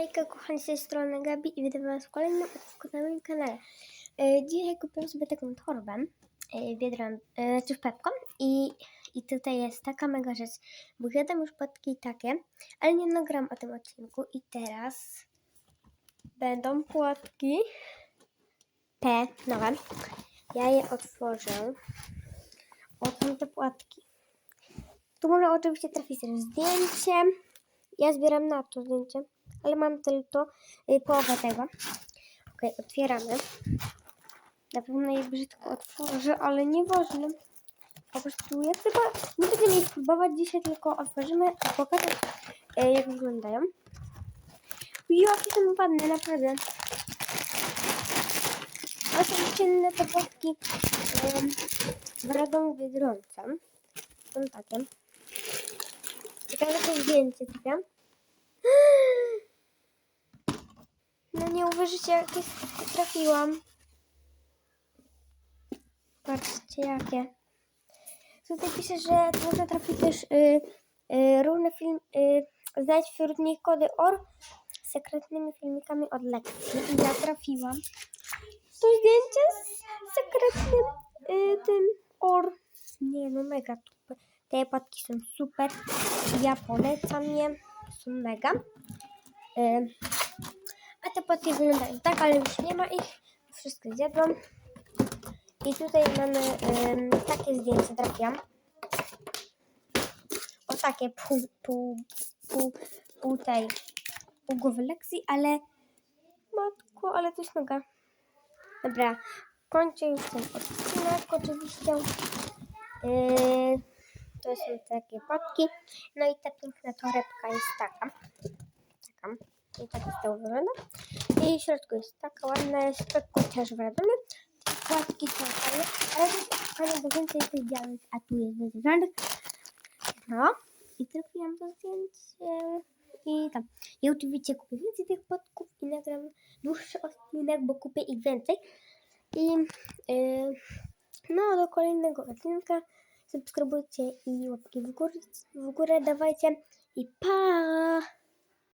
Hejka kochani, z tej strony Gabi i witam was w kolejnym odcinku na moim kanale. E, Dzisiaj kupiłam sobie taką torbę e, Biedron, e, znaczy w Pepko i, i tutaj jest taka mega rzecz, bo jadam już płatki takie, ale nie nagram o tym odcinku i teraz będą płatki P nowe. Ja je otworzę. Oto te płatki. Tu może oczywiście trafić też zdjęcie. Ja zbieram na to zdjęcie, ale mam tylko y, połowę tego. Ok, otwieramy. Na pewno je brzydko otworzę, ale nieważne. Po prostu ja chyba nie będę jej próbować dzisiaj, tylko otworzymy i pokażę y, jak wyglądają. Jakie są ładne, naprawdę. Oczywiście inne te płatki y, w Radomiu Biedronce. Są takie. Ciekawe to zdjęcie tylko. No nie uwierzycie, jakie trafiłam. Patrzcie jakie. Tutaj pisze, że można trafić też y, y, film, y, znaleźć wśród nich kody OR z sekretnymi filmikami od lekcji. I ja trafiłam. To zdjęcie z sekretnym y, tym OR. Nie no, mega super. Te płatki są super. Ja polecam je. Są mega. Y, a te płatki wyglądają tak, ale już nie ma ich. Wszystko zjadłam. I tutaj mamy ym, takie zdjęcie trafiłam. O takie pół, pół, pół, pół tej, pół głowy lekcji, ale matko, ale jest mega. Dobra, kończę już ten odcinek oczywiście. Yy, to są takie płatki. No i ta piękna torebka jest taka. I tak jest to wygląda. I w środku jest taka ładna, jest lekko też w Radomiu. Płatki są fajne, ale to jest fajne, bo więcej tych białych, a tu jest więcej żadnych. No. I trafiłam to zdjęcie. I tam. I oczywiście kupię więcej tych płatków i nagram dłuższy odcinek, bo kupię ich więcej. I yy, no, do kolejnego odcinka subskrybujcie i łapki w górę, w górę dawajcie. I pa!